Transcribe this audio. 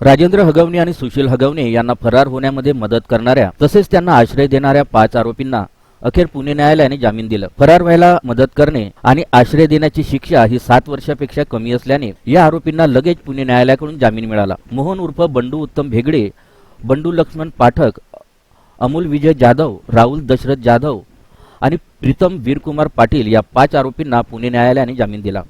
राजेंद्र हगवणे आणि सुशील हगवणे यांना फरार होण्यामध्ये मदत करणाऱ्या तसेच त्यांना आश्रय देणाऱ्या पाच आरोपींना अखेर पुणे न्यायालयाने जामीन दिलं. फरार व्हायला मदत करणे आणि आश्रय देण्याची शिक्षा ही सात वर्षापेक्षा कमी असल्याने या आरोपींना लगेच पुणे न्यायालयाकडून जामीन मिळाला. मोहन उर्फ बंडू उत्तम भेगडे बंडू लक्ष्मण पाठक अमोल विजय जाधव राहुल दशरथ जाधव आणि प्रीतम वीरकुमार पाटील या पाच आरोपींना पुणे न्यायालयाने जामीन दिला.